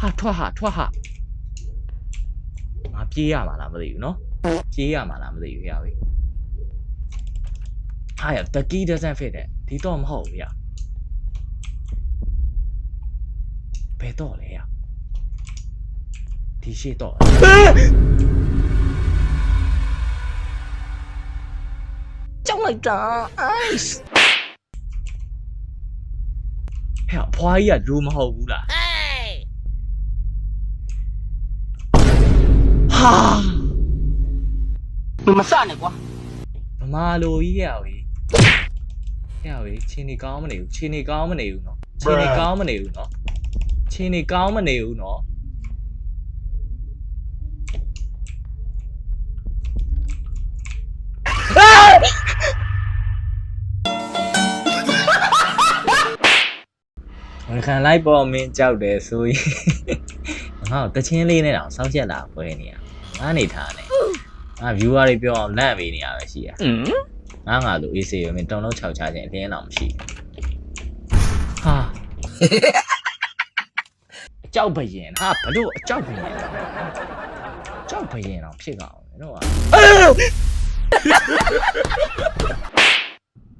ဟာထွက်ဟာထွက်ဟာငါပြေးရမှာလားမသိဘူးနော်ပြေးရမှာလားမသိဘူးရပြီဟာရ the key doesn't fit တဲ့ဒီတော့မဟုတ်ဘူးရဘယ်တော့လဲရဒီရှိတော့ကြောက်လိုက်တာ ice ဟဲ့အဖွားကြီးကလူမဟုတ်ဘူးလား ဟာမင်းမစနဲ့ကွာမမလိုကြီးရပြီရပြီခြေနေကောင်းမနေဘူးခြေနေကောင်းမနေဘူးနော်ခြေနေကောင်းမနေဘူးနော်ခြေနေကောင်းမနေဘူးနော်ဝန်ခံလိုက်ပေါ်မင်းကြောက်တယ်ဆိုရင်ဟောတချင်းလေးနဲ့တော့ဆောက်ချက်လာပွဲနေရ ငါနေထားနေငါ viewer တွေပြောအောင်လန့်ပေးနေရပဲရှိရ嗯，ငါငါလိုအေးစေရမင်းတုံလုံး6ချခြင်းအတင်းအောင်မရှိဘူးဟာအကြောက်ဘရင်ဟာဘလို့အကြောက်ဘရင်လဲအကြောက်ဘရင်တော့ဖြစ်ကောင်တယ်တော့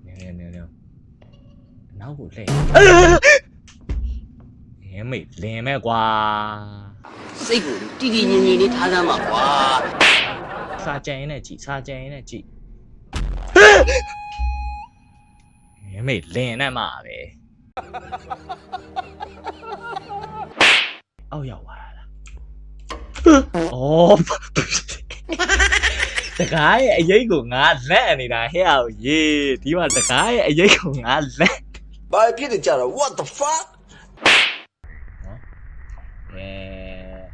နေနေနေနေနောက်ကိုလှည့်ရဲမေလင်မဲ့ကွာ စိတ်ကိုတည်တည်ငြိမ်ငြိမ်လေးထားစမ်းပါကွာစာကြင်နဲ့ကြည်စာကြင်နဲ့ကြည်ရဲမေလင်နဲ့မှာပဲအောက်ရောက်သွားတာလားအော်တကားရဲ့အရေးကိုငါလက်နေတာဟဲ့အောင်ရေဒီမှာတကားရဲ့အရေးကိုငါလက်ဘာဖြစ်နေကြတော့ what the fuck အဲ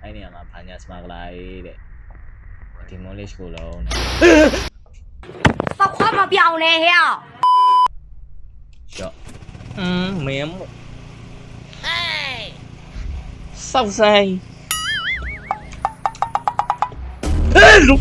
အဲ့နေရာမှာဘာညာစမဂလာရေးတဲ့ demolish ကိုလုံးတဲ့ဘာခွာမပြောင်းလဲဟဲ့ရော့อืมเมมเศร้าใจเฮ้ยลุก